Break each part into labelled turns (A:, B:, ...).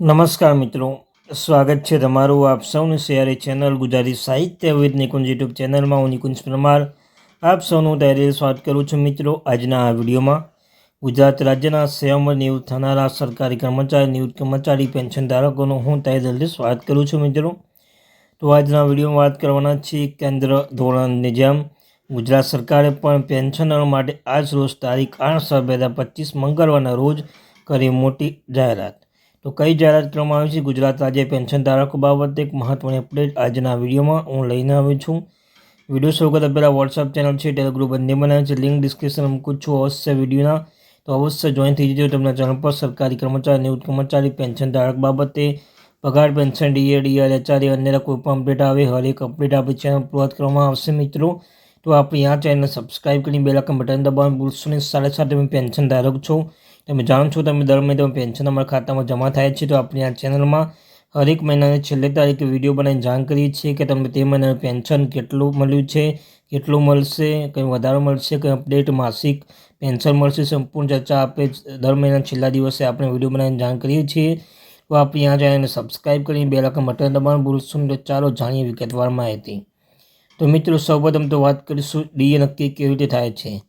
A: નમસ્કાર મિત્રો, સ્વાગત છે તમારું આપ સૌની શેરી ચેનલ ગુજરાતી સાહિત્ય વિદ નિકુંજ યુટ્યુબ ચેનલમાં. હું નિકુંજ પરમાર. આપ સૌનું તૈયારી સ્વાગત કરું છું મિત્રો આજના આ વિડીયોમાં. ગુજરાત રાજ્યના સેવામાં નિવૃત્ત થનારા સરકારી કર્મચારી, નિવૃત્ત કર્મચારી, પેન્શન ધારકોનું હું દિલથી સ્વાગત કરું છું મિત્રો. તો આજના વિડીયોમાં વાત કરવાના છીએ કેન્દ્ર ધોરણની જેમ. ગુજરાત સરકારે પણ પેન્શનરો માટે આજ રોજ તારીખ આઠ સર બે હજાર પચીસ મંગળવારના રોજ કરી મોટી જાહેરાત. તો કઈ જાહેરાત કરવામાં આવી છે? ગુજરાત રાજ્ય પેન્શન ધારકો બાબતે એક મહત્વની અપડેટ આજના વિડીયોમાં હું લઈને આવ્યો છું. વીડિયો શરૂ પહેલાં વોટ્સઅપ ચેનલ છે ટેલિગ્રુપ બંને બનાવે છે. લિંક ડિસ્ક્રિપ્શન મૂકું છું અવશ્ય વિડીયોના. તો અવશ્ય જોઈન થઈ જજો તમને ચેનલ પર. સરકારી કર્મચારી નિવૃત્ત કર્મચારી પેન્શન ધારક બાબતે પગાર, પેન્શન ડીએ ડીઆર એચઆરએ અન્ય કોઈપણ અપડેટ આવે, હરેક અપડેટ આપણી ચેનલ પૂરત કરવામાં આવશે મિત્રો. તો આપણે આ ચેનલ સબસ્ક્રાઈબ કરી બે લાખ બટન દબાવવાનું ભૂલશો નહીં. સાથે સાથે તમે પેન્શન ધારક છો. તમે જાણો છો તમે દર મહિને તમે પેન્શન અમારા ખાતામાં જમા થાય છે. તો આપણે આ ચેનલમાં હરેક મહિનાની છેલ્લી તારીખે વીડિયો બનાવીને જાણ કરીએ છીએ કે તમને તે મહિનાનું પેન્શન કેટલું મળ્યું છે, કેટલું મળશે, કંઈ વધારો મળશે, કંઈ અપડેટ માસિક પેન્શન મળશે, સંપૂર્ણ ચર્ચા આપણે દર મહિના છેલ્લા દિવસે આપણે વીડિયો બનાવીને જાણ કરીએ છીએ. તો આપણે આ ચેનલને સબસ્ક્રાઈબ કરીને બે લાખ બટન દબાણ ભૂલશું તો ચાલો જાણીએ વિગતવાર માહિતી. તો મિત્રો, સૌપ્રથમ તો વાત કરીશું ડીએ નક્કી કેવી રીતે થાય છે?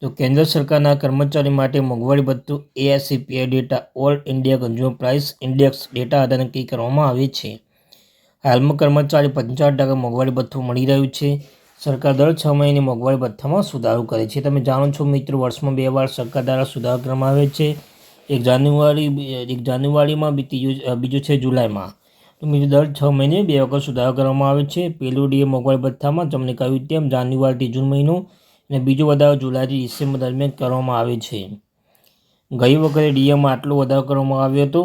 A: તો કેન્દ્ર સરકારના કર્મચારી માટે મોંઘવારી ભથ્થું AICPI data all India consumer price index data આધારે નક્કી કરવામાં આવે છે. હાલમાં કર્મચારી પંચાવન ટકા મોંઘવારી ભથ્થું મળી રહ્યું છે. સરકાર દર છ મહિને મોંઘવારી ભથ્થામાં સુધારો કરે છે. તમે જાણો છો મિત્રો, વર્ષમાં બે વાર સરકાર દ્વારા સુધારો કરવામાં આવે છે. એક જાન્યુઆરી, એક જાન્યુઆરીમાં બીજું બીજું છે જુલાઈમાં. તો મિત્રો, દર છ મહિને બે વખત સુધારો કરવામાં આવે છે. પહેલું ડીએ મોંઘવારી ભથ્થામાં તમને કહ્યું તેમ જાન્યુઆરીથી જૂન મહિનો અને બીજો વધારો જુલાઈથી ડિસેમ્બર દરમિયાન કરવામાં આવે છે. ગઈ વખતે ડીએમાં આટલો વધારો કરવામાં આવ્યો હતો.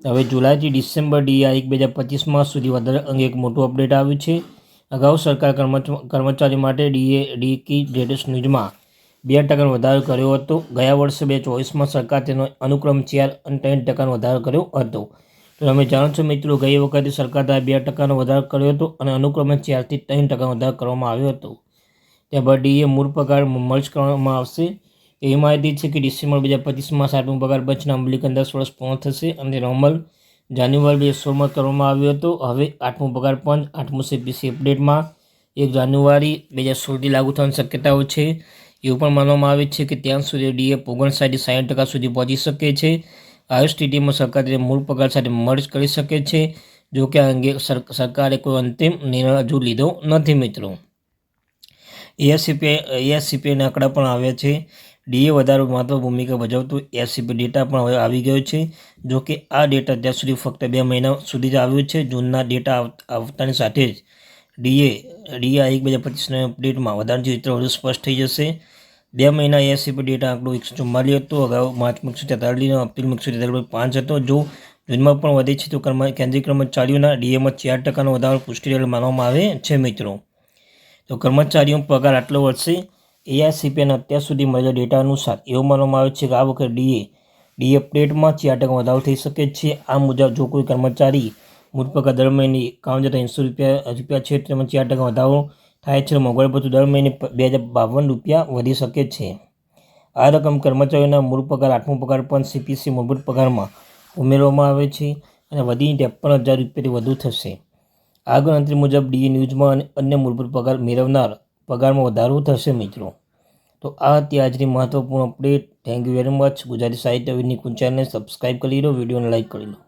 A: હવે જુલાઈથી ડિસેમ્બર ડીએ એક બે હજાર પચીસમાં સુધી વધારે અંગે એક મોટું અપડેટ આવ્યું છે. અગાઉ સરકાર કર્મચારી માટે ડીએ, ડી કી લેટેસ્ટ ન્યૂઝમાં બે ટકાનો વધારો કર્યો હતો. ગયા વર્ષે બે ચોવીસમાં સરકાર તેનો અનુક્રમ ચાર અને ત્રણ ટકાનો વધારો કર્યો હતો. તો તમે જાણો છો મિત્રો, ગઈ વખતે સરકાર દ્વારા બે ટકાનો વધારો કર્યો હતો અને અનુક્રમે ચારથી ત્રણ ટકાનો વધારો કરવામાં આવ્યો હતો. ત્યાં બાદ ડીએ મૂળ પગાર મર્જ કરવામાં આવશે. એવી માહિતી છે કે ડિસેમ્બર બે હજાર પચીસમાં સાતમો પગાર પંચના અમલીકરણ દસ વર્ષ પૂર્ણ થશે અને નોર્મલ જાન્યુઆરી બે સોળમાં કરવામાં આવ્યો હતો. હવે આઠમો પગાર પંચ આઠમું સીપીસી અપડેટમાં એક જાન્યુઆરી બે હજાર સોળથી લાગુ થવાની શક્યતાઓ છે. એવું પણ માનવામાં આવે છે કે ત્યાં સુધી ડીએ ઓગણસાઠથી સાઠ ટકા સુધી પહોંચી શકે છે. સ્થિતિમાં સરકાર મૂળ પગાર સાથે મર્જ કરી શકે છે, જો કે આ અંગે સરકારે કોઈ અંતિમ નિર્ણય હજુ લીધો નથી મિત્રો. એએસસીપીઆઈ એએસસીપીઆઈના આંકડા પણ આવ્યા છે. ડીએ વધારે મહત્વ ભૂમિકા ભજવતું એએસસીપી ડેટા પણ હવે આવી ગયો છે, જો કે આ ડેટા ત્યાં સુધી ફક્ત બે મહિના સુધી જ આવ્યો છે, જૂનના ડેટા આવતાની સાથે જ. ડીએ ડીઆઈ એક બે હજાર પચીસના અપડેટમાં વધારાનું ચિત્ર વધુ સ્પષ્ટ થઈ જશે. બે મહિના એએસસીપી ડેટા આંકડો એકસો ચુમ્માલીસ હતો અગાઉ માર્ચમાં એકસો તેતાલીસ એપ્રિલમાં એકસો તેતાલીસ પાંચ હતો. જો જૂનમાં પણ વધે છે, તો કેન્દ્રીય કર્મચારીઓના ડીએમાં ચાર ટકાનો વધારો પુષ્ટિ માનવામાં આવે છે, મિત્રો. તો કર્મચારીઓ પગાર આટલો વધશે. એઆઈસીપીએના અત્યાર સુધી મળેલા ડેટા અનુસાર એવું માનવામાં આવે છે કે આ વખતે ડીએ ડી અપડેટમાં ચાર ટકા વધારો થઈ શકે છે. આ મુજબ જો કોઈ કર્મચારી મૂળ પગાર દર મહિને એકાવન હજાર ત્રણસો રૂપિયા રૂપિયા છે, તેમાં ચાર ટકા વધારો છે. મોંઘવારી ભથ્થું દર મહિને બે હજાર બાવન રૂપિયા વધી શકે છે. આ રકમ કર્મચારીઓના મૂળ પગાર આઠમો પગાર પણ સીપીસી મૂળભૂત પગારમાં ઉમેરવામાં આવે છે અને વધીને ત્રેપન હજાર રૂપિયાથી વધુ થશે. આ ગણતરી મુજબ ડીએ ન્યૂઝમાં અને અન્ય મૂળભૂત પગાર મેળવનાર પગારમાં વધારો થશે મિત્રો. તો આ હતી આજની મહત્વપૂર્ણ update thank you very much Gujarati સાહિત્ય વિની ચેનલને સબસ્ક્રાઈબ કરી લો, વિડીયોને લાઇક કરી લો.